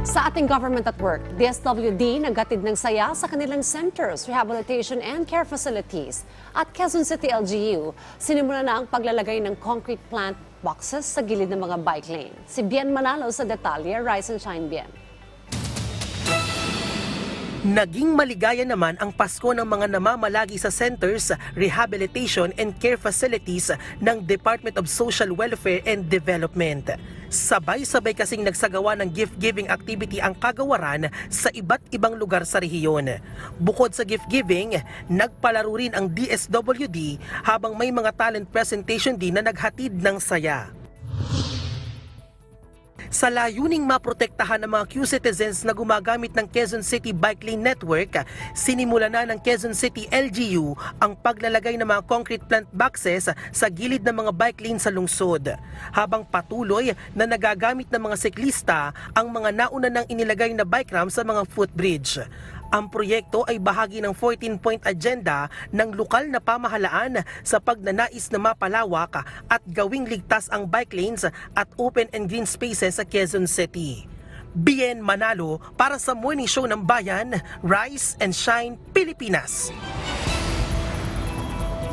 Sa ating government at work, DSWD naghatid ng saya sa kanilang centers, rehabilitation and care facilities. At Quezon City LGU, sinimula na ang paglalagay ng concrete plant boxes sa gilid ng mga bike lane. Si Bien Manalo sa detalye, Rise and Shine Bien. Naging maligaya naman ang Pasko ng mga namamalagi sa centers, rehabilitation and care facilities ng Department of Social Welfare and Development. Sabay-sabay kasing nagsagawa ng gift-giving activity ang kagawaran sa iba't ibang lugar sa rehiyon. Bukod sa gift-giving, nagpalaro rin ang DSWD habang may mga talent presentation din na naghatid ng saya. Sa layuning maprotektahan ang mga Q citizens na gumagamit ng Quezon City Bike Lane Network, sinimula na ng Quezon City LGU ang paglalagay ng mga concrete plant boxes sa gilid ng mga bike lane sa lungsod. Habang patuloy na nagagamit ng mga siklista ang mga nauna nang inilagay na bike ramp sa mga footbridge. Ang proyekto ay bahagi ng 14-point agenda ng lokal na pamahalaan sa pagnanais na mapalawak at gawing ligtas ang bike lanes at open and green spaces sa Quezon City. Bien Manalo para sa Morning Show ng Bayan, Rise and Shine, Pilipinas.